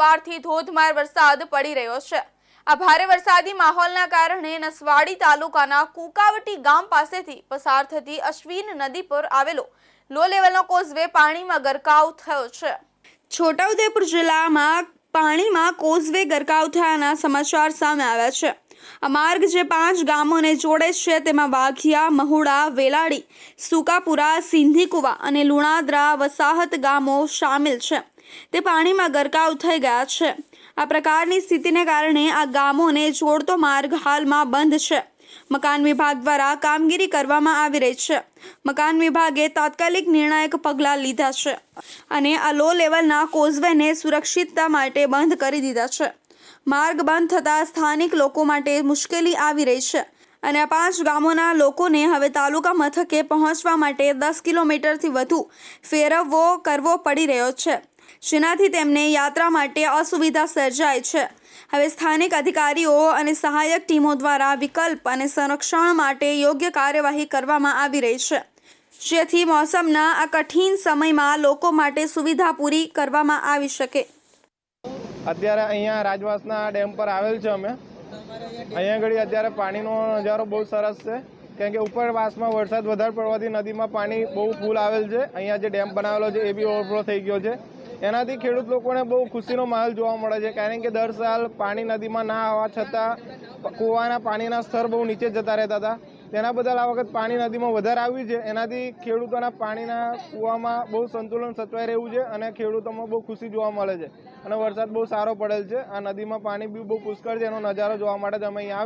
સવારથી ધોધમાર વરસાદ પડી રહ્યો છે. આ ભારે વરસાદી માહોલના કારણે નસવાડી તાલુકાના કુકાવટી ગામ પાસેથી પસાર થતી અશ્વિન નદી પર આવેલો લો લેવલનો કોઝવે પાણીમાં ગરકાવ થયો છે. છોટાઉદેપુર જિલ્લામાં પાણીમાં કોઝવે ગરકાવ થયાના સમાચાર સામે આવ્યા છે. આ માર્ગ જે પાંચ ગામોને જોડે છે તેમાં વાઘિયા, મહુડા, વેલાડી, સુકાપુરા, સિંધીકુવા અને લુણાદ્રા વસાહત ગામો સામેલ છે. તે પાણીમાં ગરકાવ થઈ ગયા છે. આ પ્રકારની સ્થિતિને કારણે આ ગામોને જોડતો માર્ગ હાલમાં બંધ છે. મકાન વિભાગ દ્વારા કામગીરી કરવામાં આવી રહી છે. મકાન વિભાગે તાત્કાલિક નિર્ણાયક પગલાં લીધા છે અને આ લો લેવલના કોઝવેને સુરક્ષિતતા માટે બંધ કરી દીધા છે. માર્ગ બંધ થતાં સ્થાનિક લોકો માટે મુશ્કેલી આવી રહી છે અને આ પાંચ ગામોના લોકોને હવે તાલુકા મથકે પહોંચવા માટે દસ કિલોમીટરથી વધુ ફેરવવો કરવો પડી રહ્યો છે. જેનાથી તેમને યાત્રા માટે અસુવિધા સર્જાય છે. હવે સ્થાનિક અધિકારીઓ અને સહાયક ટીમો દ્વારા વિકલ્પ અને સંરક્ષણ માટે યોગ્ય કાર્યવાહી કરવામાં આવી રહી છે. જેથી મોસમના આ કઠિન સમયમાં લોકો માટે સુવિધા પૂરી કરવામાં આવી શકે. અત્યારે અહીંયા રાજવાસના ડેમ પર આવેલ છે અમે. અહીંયા આગળ અત્યારે પાણીનો નજારો બહુ સરસ છે. કેમ કે ઉપરવાસમાં વરસાદ વધારે પડવાથી નદીમાં પાણી બહુ ફૂલ આવેલ છે. અહીંયા જે ડેમ બનાવેલો છે એ બી ઓવરફ્લો થઈ ગયો છે. એનાથી ખેડૂત લોકોને બહુ ખુશીનો માહોલ જોવા મળે છે. કારણ કે દર સાલ પાણી નદીમાં ના આવવા છતાં કૂવાના પાણીના સ્તર બહુ નીચે જતા રહેતા હતા. તેના બદલ આ વખત પાણી નદીમાં વધારે આવ્યું છે. એનાથી ખેડૂતોના પાણીના કૂવામાં બહુ સંતુલન સચવાઈ રહ્યું છે અને ખેડૂતોમાં બહુ ખુશી જોવા મળે છે. અને વરસાદ બહુ સારો પડેલ છે. આ નદીમાં પાણી બી બહુ પુષ્કળ છે. એનો નજારો જોવા માટે અમે અહીંયા